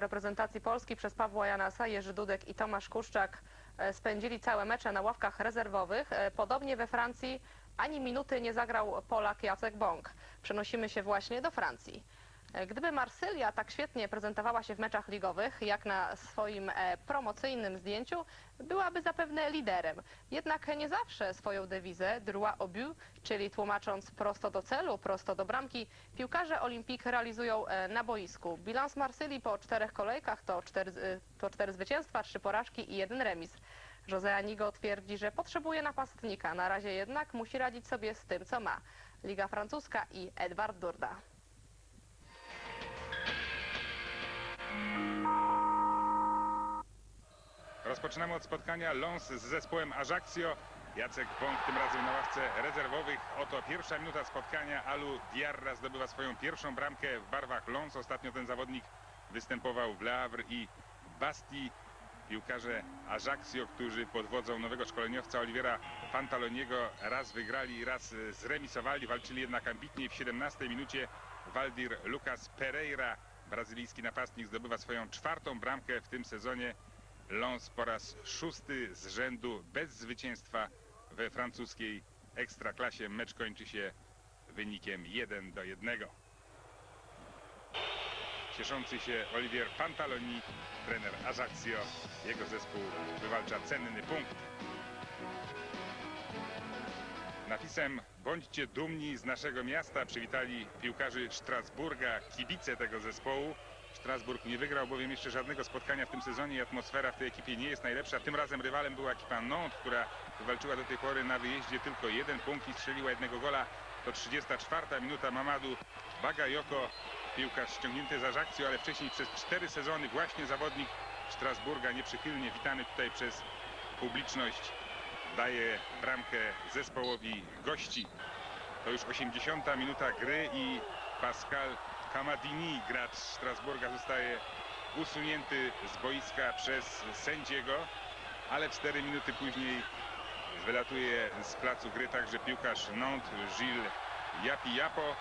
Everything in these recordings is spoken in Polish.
reprezentacji Polski przez Pawła Janasa, Jerzy Dudek i Tomasz Kuszczak e, spędzili całe mecze na ławkach rezerwowych. E, Podobnie we Francji ani minuty nie zagrał Polak Jacek Bąk. Przenosimy się właśnie do Francji. E, Gdyby Marsylia tak świetnie prezentowała się w meczach ligowych, jak na swoim e, promocyjnym zdjęciu, byłaby zapewne liderem. Jednak nie zawsze swoją dewizę droit au but, czyli tłumacząc prosto do celu, prosto do bramki, piłkarze Olimpik realizują e, na boisku. Bilans Marsylii po czterech kolejkach to cztery, to cztery zwycięstwa, trzy porażki i jeden remis. José Anigo twierdzi, że potrzebuje napastnika. Na razie jednak musi radzić sobie z tym, co ma. Liga Francuska i Edward Durda. Rozpoczynamy od spotkania Lons z zespołem Ajaccio. Jacek Bąk tym razem na ławce rezerwowych. Oto pierwsza minuta spotkania. Alu Diarra zdobywa swoją pierwszą bramkę w barwach Lons. Ostatnio ten zawodnik występował w Havre i Basti. Piłkarze Ajaccio, którzy pod wodzą nowego szkoleniowca Oliwiera Pantaloniego raz wygrali, raz zremisowali. Walczyli jednak ambitnie w 17 minucie. Waldir Lucas Pereira, brazylijski napastnik, zdobywa swoją czwartą bramkę w tym sezonie. Lens po raz szósty z rzędu bez zwycięstwa we francuskiej ekstraklasie. Mecz kończy się wynikiem 1 do 1. Cieszący się Olivier Pantaloni, trener Ajaccio. Jego zespół wywalcza cenny punkt. Napisem Bądźcie dumni z naszego miasta przywitali piłkarzy Strasburga, kibice tego zespołu. Strasburg nie wygrał bowiem jeszcze żadnego spotkania w tym sezonie i atmosfera w tej ekipie nie jest najlepsza. Tym razem rywalem była ekipa Nantes, która wywalczyła do tej pory na wyjeździe tylko jeden punkt i strzeliła jednego gola. To 34 minuta Mamadu Bagayoko, piłkarz ściągnięty za Ajaccio, ale wcześniej przez cztery sezony właśnie zawodnik Strasburga, nieprzychylnie witany tutaj przez publiczność daje bramkę zespołowi gości. To już 80 minuta gry i Pascal Kamadini, gracz Strasburga, zostaje usunięty z boiska przez sędziego, ale 4 minuty później wylatuje z placu gry także piłkarz Nantes Gilles Japi Japo.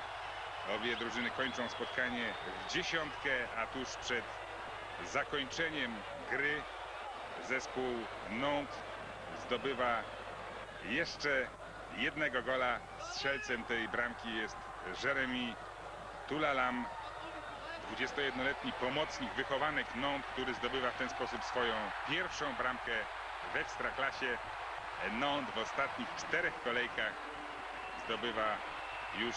Obie drużyny kończą spotkanie w dziesiątkę, a tuż przed zakończeniem gry zespół Nantes zdobywa jeszcze jednego gola. Strzelcem tej bramki jest Jeremy Tulalam, 21-letni pomocnik, wychowanek Nantes, który zdobywa w ten sposób swoją pierwszą bramkę w Ekstraklasie. Nantes w ostatnich czterech kolejkach zdobywa już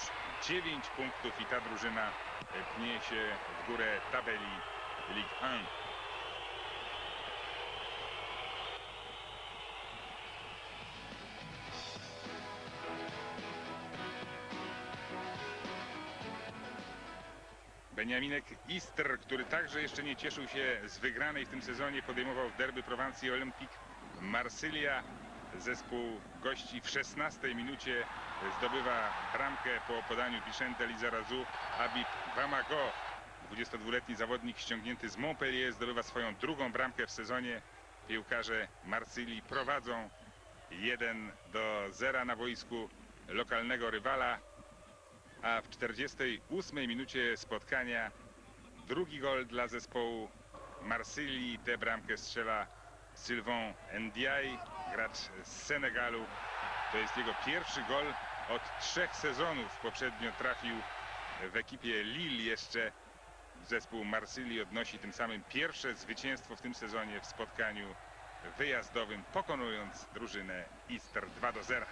9 punktów i ta drużyna pnie się w górę tabeli Ligue 1. Beniaminek Istr, który także jeszcze nie cieszył się z wygranej w tym sezonie, podejmował w derby Prowansji Olympique Marsylia. Zespół gości w 16 minucie zdobywa bramkę po podaniu Vicente Lizarazu. Habib Bamago, 22-letni zawodnik ściągnięty z Montpellier, zdobywa swoją drugą bramkę w sezonie. Piłkarze Marsylii prowadzą 1 do 0 na boisku lokalnego rywala a w 48 minucie spotkania drugi gol dla zespołu Marsylii. Tę bramkę strzela Sylvain Ndiaye, gracz z Senegalu. To jest jego pierwszy gol od trzech sezonów. Poprzednio trafił w ekipie Lille jeszcze. Zespół Marsylii odnosi tym samym pierwsze zwycięstwo w tym sezonie w spotkaniu wyjazdowym, pokonując drużynę Istres 2 do 0.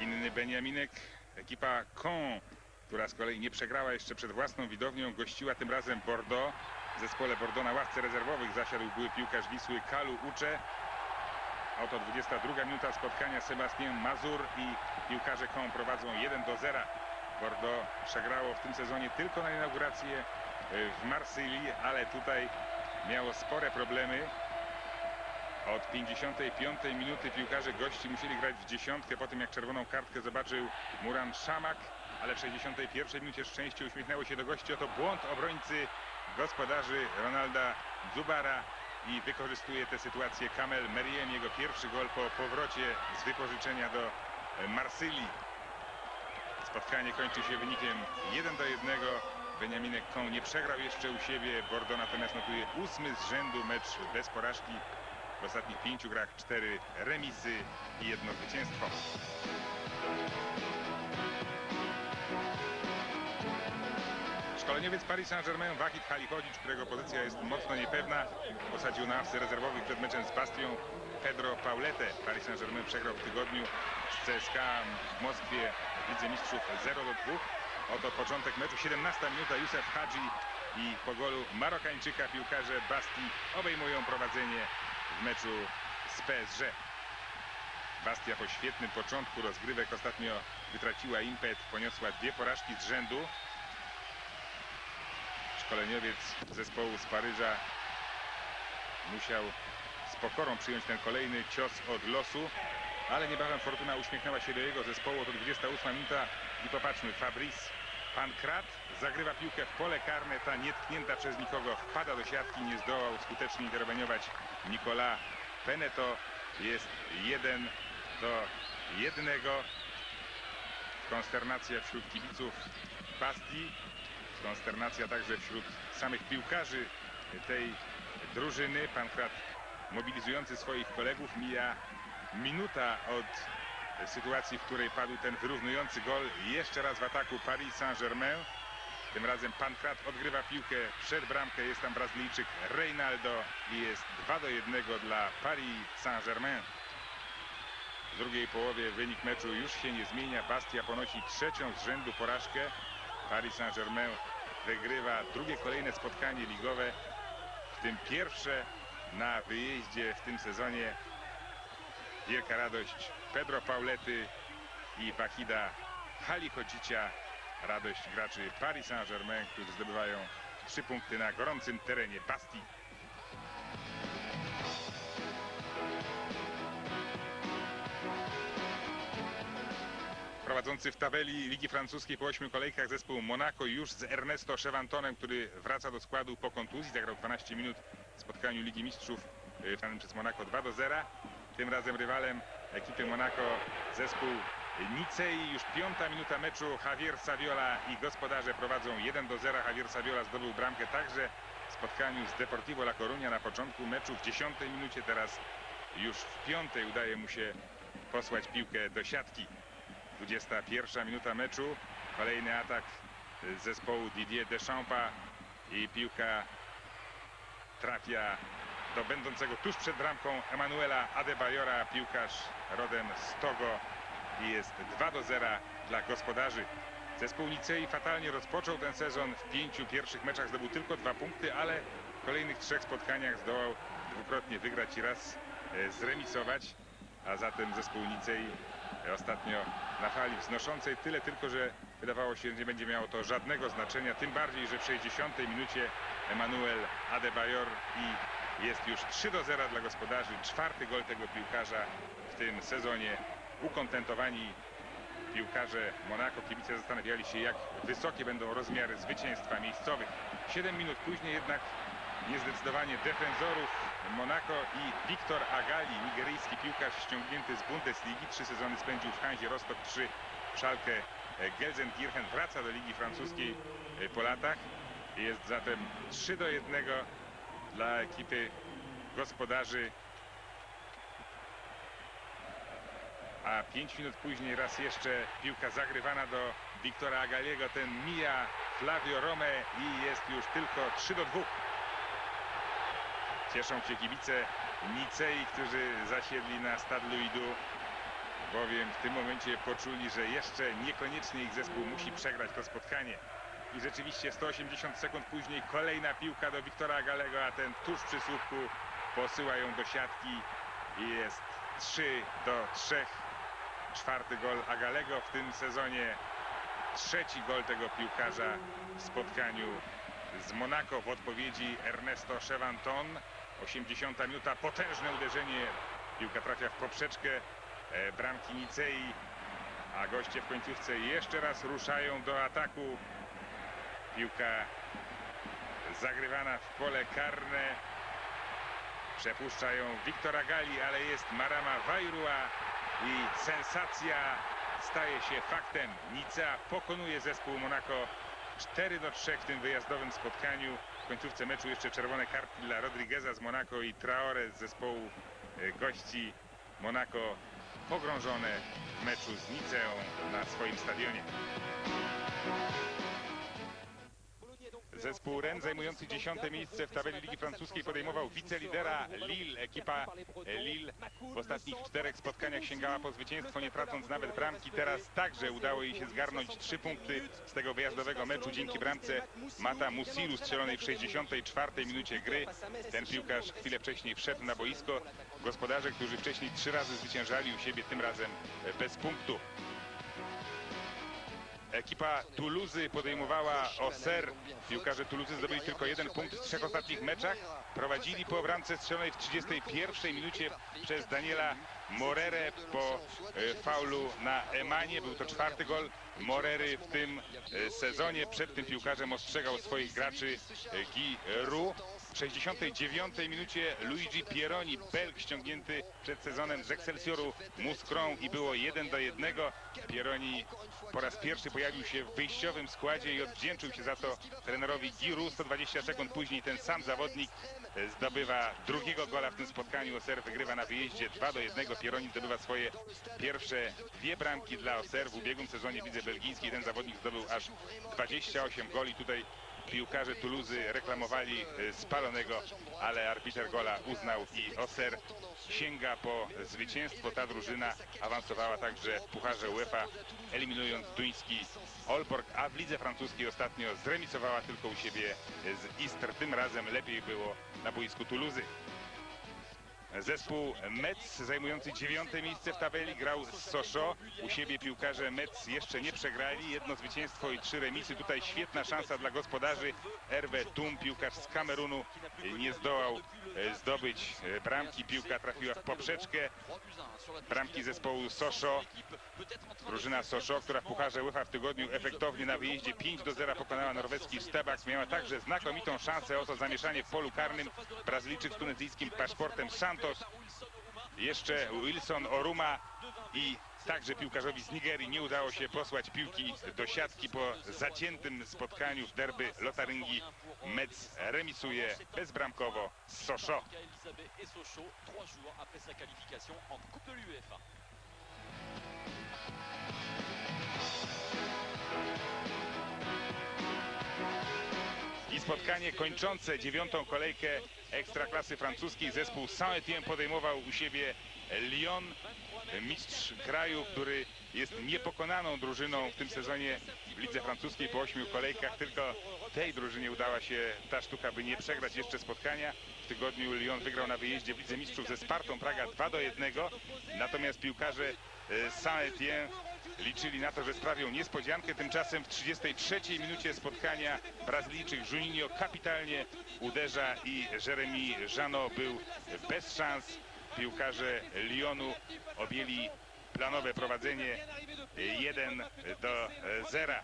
Inny Beniaminek, ekipa Caen, która z kolei nie przegrała jeszcze przed własną widownią, gościła tym razem Bordeaux. W zespole Bordeaux na ławce rezerwowych zasiadł były piłkarz Wisły Kalu Ucze. Oto 22 minuta spotkania Sebastien Mazur i piłkarze Caen prowadzą 1 do 0. Bordeaux przegrało w tym sezonie tylko na inaugurację w Marsylii, ale tutaj miało spore problemy. Od 55 minuty piłkarze gości musieli grać w dziesiątkę po tym jak czerwoną kartkę zobaczył Muran Szamak, ale w 61 minucie szczęście uśmiechnęło się do gości. Oto błąd obrońcy gospodarzy Ronalda Zubara i wykorzystuje tę sytuację Kamel Meriem. Jego pierwszy gol po powrocie z wypożyczenia do Marsylii. Spotkanie kończy się wynikiem 1 do 1. Beniaminek Koń nie przegrał jeszcze u siebie. Bordeaux natomiast notuje ósmy z rzędu mecz bez porażki. W ostatnich pięciu grach cztery remisy i jedno zwycięstwo. Szkoleniowiec Paris Saint-Germain Wahid Halichodzic, którego pozycja jest mocno niepewna, posadził na awce rezerwowych przed meczem z Bastią Pedro Paulete. Paris Saint-Germain przegrał w tygodniu z CSKA w Moskwie w Lidze Mistrzów 0 do 2. Oto początek meczu, 17 minuta, Józef Hadzi i po golu Marokańczyka piłkarze Bastii obejmują prowadzenie w meczu z PSG. Bastia po świetnym początku rozgrywek ostatnio wytraciła impet, poniosła dwie porażki z rzędu. Szkoleniowiec zespołu z Paryża musiał z pokorą przyjąć ten kolejny cios od losu, ale niebawem Fortuna uśmiechnęła się do jego zespołu. To 28 minuta i popatrzmy, Fabrice Pankrat zagrywa piłkę w pole karne, ta nietknięta przez nikogo wpada do siatki, nie zdołał skutecznie interweniować Nicolas Peneto. Jest jeden do jednego. Konsternacja wśród kibiców Bastii. Konsternacja także wśród samych piłkarzy tej drużyny. Pankrat mobilizujący swoich kolegów. Mija minuta od sytuacji, w której padł ten wyrównujący gol. Jeszcze raz w ataku Paris Saint-Germain. Tym razem Pankrat odgrywa piłkę przed bramkę. Jest tam Brazylijczyk Reinaldo i jest 2 do 1 dla Paris Saint-Germain. W drugiej połowie wynik meczu już się nie zmienia. Bastia ponosi trzecią z rzędu porażkę. Paris Saint-Germain wygrywa drugie kolejne spotkanie ligowe, w tym pierwsze na wyjeździe w tym sezonie. Wielka radość Pedro Paulety i Wahida Halichodzicia. Radość graczy Paris Saint-Germain, którzy zdobywają trzy punkty na gorącym terenie Bastii. Prowadzący w tabeli Ligi Francuskiej po ośmiu kolejkach zespół Monaco już z Ernesto Chevantonem, który wraca do składu po kontuzji. Zagrał 12 minut w spotkaniu Ligi Mistrzów y, wygranym przez Monaco 2 do 0. Tym razem rywalem ekipy Monaco zespół Nicei. Już piąta minuta meczu. Javier Saviola i gospodarze prowadzą 1 do 0. Javier Saviola zdobył bramkę także w spotkaniu z Deportivo La Coruña na początku meczu w 10 minucie. Teraz już w piątej udaje mu się posłać piłkę do siatki. 21 minuta meczu. Kolejny atak zespołu Didier Deschampa i piłka trafia do będącego tuż przed bramką Emanuela Adebayora. Piłkarz rodem z Togo i jest 2 do 0 dla gospodarzy. Zespół Nicei fatalnie rozpoczął ten sezon. W pięciu pierwszych meczach zdobył tylko dwa punkty, ale w kolejnych trzech spotkaniach zdołał dwukrotnie wygrać i raz e, zremisować. A zatem zespół Nicei ostatnio na fali wznoszącej. Tyle tylko, że wydawało się, że nie będzie miało to żadnego znaczenia. Tym bardziej, że w 60 minucie Emanuel Adebayor i jest już 3 do 0 dla gospodarzy. Czwarty gol tego piłkarza w tym sezonie. Ukontentowani piłkarze Monaco. Kibice zastanawiali się, jak wysokie będą rozmiary zwycięstwa miejscowych. 7 minut później jednak niezdecydowanie defensorów Monaco i Wiktor Agali, nigeryjski piłkarz ściągnięty z Bundesligi. Trzy sezony spędził w Hanzie Rostock 3 w Szalkę Gelsenkirchen. Wraca do Ligi Francuskiej po latach. Jest zatem 3 do 1 dla ekipy gospodarzy. A 5 minut później raz jeszcze piłka zagrywana do Wiktora Agaliego. Ten mija Flavio Rome i jest już tylko 3 do 2. Cieszą się kibice Nicei, którzy zasiedli na Stade Louis bowiem w tym momencie poczuli, że jeszcze niekoniecznie ich zespół musi przegrać to spotkanie. I rzeczywiście 180 sekund później kolejna piłka do Wiktora Galego, a ten tuż przy słupku posyła ją do siatki i jest 3 do 3. Czwarty gol Agalego w tym sezonie. Trzeci gol tego piłkarza w spotkaniu z Monaco w odpowiedzi Ernesto Chevanton. 80 minuta, potężne uderzenie. Piłka trafia w poprzeczkę e, bramki Nicei, a goście w końcówce jeszcze raz ruszają do ataku. Piłka zagrywana w pole karne. Przepuszczają Wiktora Gali, ale jest Marama Wajrua i sensacja staje się faktem. Nica pokonuje zespół Monaco 4 do 3 w tym wyjazdowym spotkaniu. W końcówce meczu jeszcze czerwone kartki dla Rodrigueza z Monaco i Traore z zespołu e, gości Monaco pogrążone w meczu z Niceą na swoim stadionie. Zespół Rennes zajmujący dziesiąte miejsce w tabeli Ligi Francuskiej podejmował wicelidera Lille. Ekipa Lille w ostatnich czterech spotkaniach sięgała po zwycięstwo, nie tracąc nawet bramki. Teraz także udało jej się zgarnąć trzy punkty z tego wyjazdowego meczu dzięki bramce Mata Musilu strzelonej w 64 minucie gry. Ten piłkarz chwilę wcześniej wszedł na boisko. Gospodarze, którzy wcześniej trzy razy zwyciężali u siebie, tym razem bez punktu. Ekipa Toulouse podejmowała Oser. Piłkarze Toulouse zdobyli tylko jeden punkt w trzech ostatnich meczach. Prowadzili po bramce strzelonej w 31 minucie przez Daniela Morere po e, faulu na Emanie. Był to czwarty gol Morery w tym e, sezonie. Przed tym piłkarzem ostrzegał swoich graczy e, Guy Roux. W 69 minucie Luigi Pieroni, Belg ściągnięty przed sezonem z Excelsioru Muskrą i było 1 do 1. Pieroni po raz pierwszy pojawił się w wyjściowym składzie i odwdzięczył się za to trenerowi Giru. 120 sekund później ten sam zawodnik zdobywa drugiego gola w tym spotkaniu. Oser wygrywa na wyjeździe 2 do 1. Pieroni zdobywa swoje pierwsze dwie bramki dla Oser w ubiegłym sezonie w lidze belgijskiej. Ten zawodnik zdobył aż 28 goli. Tutaj piłkarze Toulouse reklamowali e, spalonego, ale arbiter gola uznał i Oser sięga po zwycięstwo. Ta drużyna awansowała także w Pucharze UEFA, eliminując duński Olborg, a w lidze francuskiej ostatnio zremisowała tylko u siebie z Istres. Tym razem lepiej było na boisku Toulouse. Zespół Metz zajmujący dziewiąte miejsce w tabeli grał z Sochaux. U siebie piłkarze Metz jeszcze nie przegrali. Jedno zwycięstwo i trzy remisy. Tutaj świetna szansa dla gospodarzy. Hervé Tum, piłkarz z Kamerunu, nie zdołał e, zdobyć e, bramki. Piłka trafiła w poprzeczkę. Bramki zespołu Sochaux. Drużyna Sochaux, która w Pucharze UEFA w tygodniu efektownie na wyjeździe 5 do 0 pokonała norweski Sztebak. Miała także znakomitą szansę o to zamieszanie w polu karnym. Brazylijczyk z tunezyjskim paszportem Santos. Jeszcze Wilson Oruma i także piłkarzowi z Nigerii nie udało się posłać piłki do siatki po zaciętym spotkaniu w derby Lotaryngii. Metz remisuje bezbramkowo z Sochaux. I spotkanie kończące dziewiątą kolejkę Ekstraklasy francuskiej. Zespół Saint-Étienne podejmował u siebie Lyon, mistrz kraju, który jest niepokonaną drużyną w tym sezonie w lidze francuskiej po ośmiu kolejkach. Tylko tej drużynie udała się ta sztuka, by nie przegrać jeszcze spotkania. W tygodniu Lyon wygrał na wyjeździe w Lidze Mistrzów ze Spartą Praga 2 do 1. Natomiast piłkarze e, Saint-Étienne liczyli na to, że sprawią niespodziankę. Tymczasem w 33 minucie spotkania Brazylijczyk Juninho kapitalnie uderza i Jeremy Jano był bez szans. Piłkarze Lyonu objęli planowe prowadzenie 1 do 0.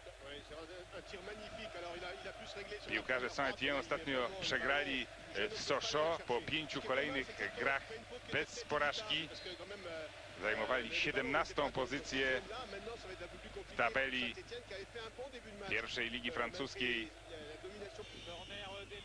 Piłkarze Saint-Étienne ostatnio przegrali w Sochaux po pięciu kolejnych grach bez porażki. Zajmowali 17 pozycję w tabeli pierwszej ligi francuskiej.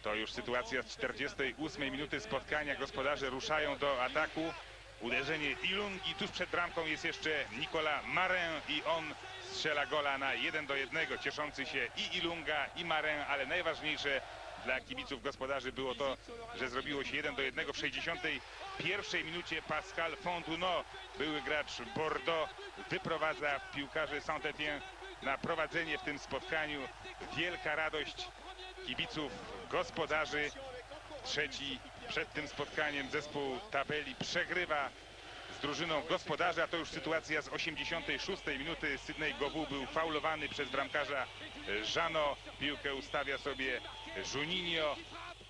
To już sytuacja z 48 minuty spotkania. Gospodarze ruszają do ataku. Uderzenie Ilungi. Tuż przed bramką jest jeszcze Nicolas Marin i on strzela gola na 1 do 1. Cieszący się i Ilunga i Marin, ale najważniejsze dla kibiców gospodarzy było to, że zrobiło się 1 do 1 w 61 minucie Pascal Fontuno, były gracz Bordeaux, wyprowadza piłkarzy Saint-Étienne na prowadzenie w tym spotkaniu. Wielka radość kibiców gospodarzy. Trzeci przed tym spotkaniem zespół tabeli przegrywa z drużyną gospodarza. To już sytuacja z 86 minuty. Sydney Gowu był faulowany przez bramkarza Żano. Piłkę ustawia sobie Juninho.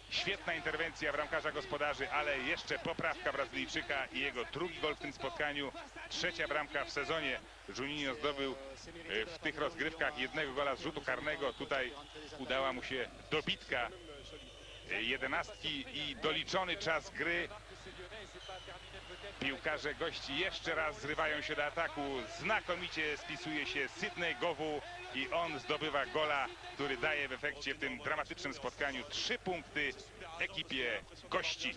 Świetna interwencja bramkarza gospodarzy, ale jeszcze poprawka Brazylijczyka i jego drugi gol w tym spotkaniu. Trzecia bramka w sezonie. Juninho zdobył e, w tych rozgrywkach jednego gola z rzutu karnego. Tutaj udała mu się dobitka e, jedenastki i doliczony czas gry. Piłkarze gości jeszcze raz zrywają się do ataku. Znakomicie spisuje się Sydney Gowu i on zdobywa gola, który daje w efekcie w tym dramatycznym spotkaniu trzy punkty ekipie gości.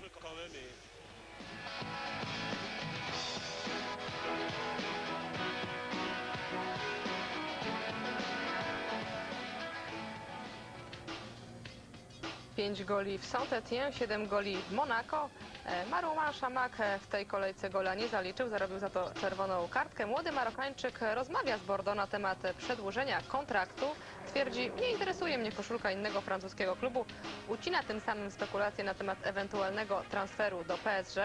Pięć goli w Saint-Étienne, 7 goli w Monaco. E, Marouane Chamak e, w tej kolejce gola nie zaliczył, zarobił za to czerwoną kartkę. Młody Marokańczyk rozmawia z Bordeaux na temat przedłużenia kontraktu. Twierdzi, nie interesuje mnie koszulka innego francuskiego klubu. Ucina tym samym spekulacje na temat ewentualnego transferu do PSG.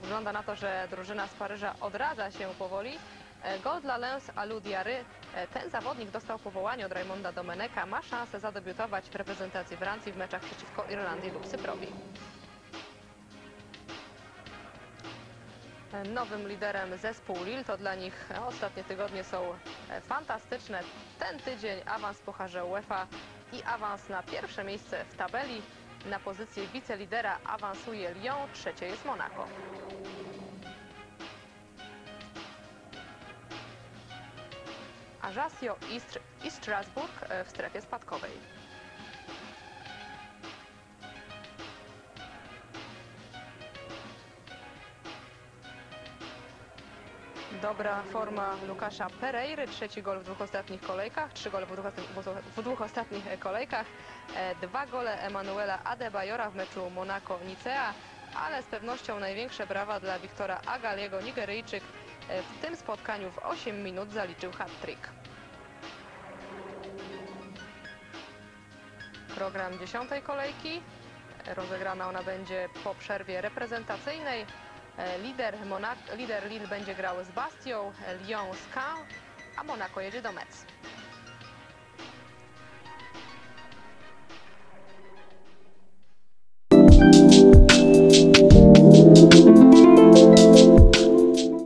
Wygląda na to, że drużyna z Paryża odradza się powoli. E, Gol dla Lens Alou Diary. E, Ten zawodnik dostał powołanie od Raymonda Domeneka. Ma szansę zadebiutować w reprezentacji Francji w meczach przeciwko Irlandii lub Cyprowi. Nowym liderem zespół Lille to dla nich ostatnie tygodnie są fantastyczne. Ten tydzień awans w Pucharze UEFA i awans na pierwsze miejsce w tabeli. Na pozycję wicelidera awansuje Lyon, trzecie jest Monaco. Ajaccio i, Str- i Strasburg e, w strefie spadkowej. Dobra forma Lukasza Pereiry, trzeci gol w dwóch ostatnich kolejkach, trzy gole w dwóch, w dwóch ostatnich e, kolejkach, e, dwa gole Emanuela Adebayora w meczu Monaco-Nicea, ale z pewnością największe brawa dla Wiktora Agaliego, Nigeryjczyk e, w tym spotkaniu w 8 minut zaliczył hat-trick. Program dziesiątej kolejki. Rozegrana ona będzie po przerwie reprezentacyjnej. E, Lider, Monaco, lider Lille będzie grał z Bastią, Lyon z Caen, a Monaco jedzie do Metz.